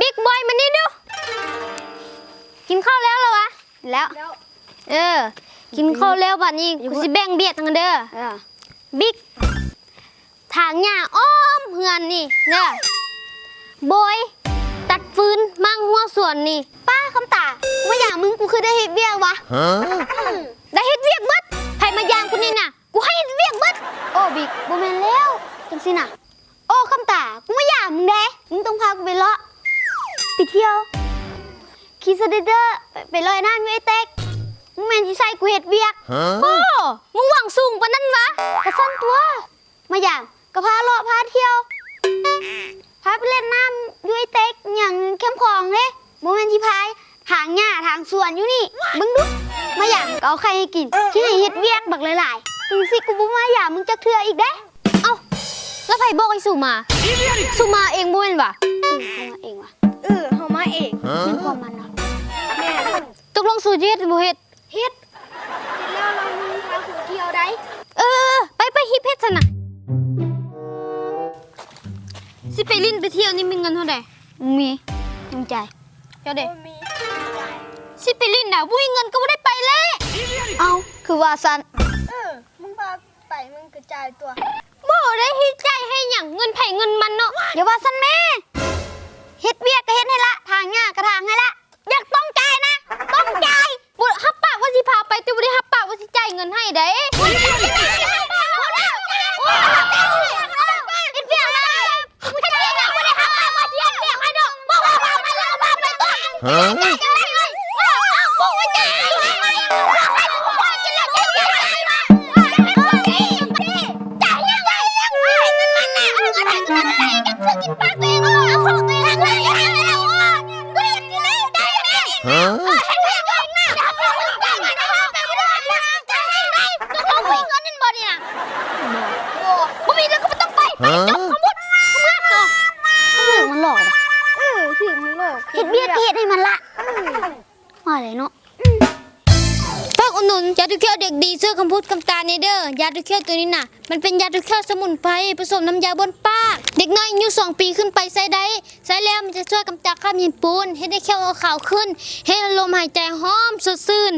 บิ๊กบอยมานี่ดู กินข้าวแล้วเหรอวะ แล้ว แล้วเออ กินข้าวแล้วบัดนี้กูสิแบ่งเบียดทางเด้อ เออบิ๊กถางหญ้าอ้อมเฮือนนี่เด้อบอยตัดฟืนมั่งหัวสวนนี่ ป้าคำตาว่าอย่างมึงกูคือได้เฮ็ดเบี้ยวะได้เฮ็ดเวียกเบิดไผมายางกูนี่น่ะ กูให้เฮ็ดเวียกเบิดโอ้บิ๊กบ่แม่นแล้วจังสิน่ะ โอ้คำตากูว่าอย่างมึงเด้มึงต้องพากูไปเลาะ ไปเที่ยวขี่สไลเดอร์ไปไปลอยน้ำอยู่ไอ้เต็กมึงแม่นสิใส่กูเฮ็ดเวียกโอ้มึงหวังสูงปานนั้นวะกระสั้นตัว มาอย่างก็พาเลาะพาเที่ยวพาไปเล่นน้ำอยุ้ยเต็กอย่างเข้มของเลยโมเมนต์ที่พายทางหญ้าทางสวนอยู่นี่มึงดูมาอย่างก็เอาใครให้กินที่ให้เฮ็ดเวียกบักหลายๆถึงสิกูบ่มาอย่างมึงจะเทื่ออีกเด้เอ้าแล้วไผบอกให้สูมาสูมาเองบ่แม่นวะ ลงสูจะเฮ็ดหรือบ่เฮ็ดเฮ็ดเฮ็ดแล้วเรามึงพากูเที่ยวได้เออ ไปไปฮิปเฮ็ดซะนะสิไปลิ้นไปเที่ยวนี่มีเงินเท่าใดมึงมีมึงใจเจ้าเด้สิไปลิ้นน่ะบ่มีเงินก็บ่ได้ไปแล้วเอาคือว่าซันเออมึงพาไปมึงกระจายตัวบ่ได้ให้ใจายให้หยังเงินไผเงินมันเนาะอย่าว่าซันแม่ งินมันน่ะเงินมันเงินอะไรจะซื้อกินปลองเอาของตัวเองเลยกู ถึงมันหลกเฮ็ดเบี้ยเฮ็ดให้มันละว่าอะไรเนาะฝากอุดหนุนยาทุกเขี้ยวเด็กดีเสื้อคำพูดคำตาเนเดอร์ยาทุกเขี้ยวตัวนี้น่ะ มันเป็นยาทุกเขี้ยวสมุนไพรผสมน้ำยาบนป้า เด็กน้อยอายุสองปีขึ้นไปใช้ได้ใช้แล้วมันจะช่วยกำจัดคราบหินปูนให้ได้เขี้ยวขาวขึ้น ให้ลมหายใจหอมสดชื่น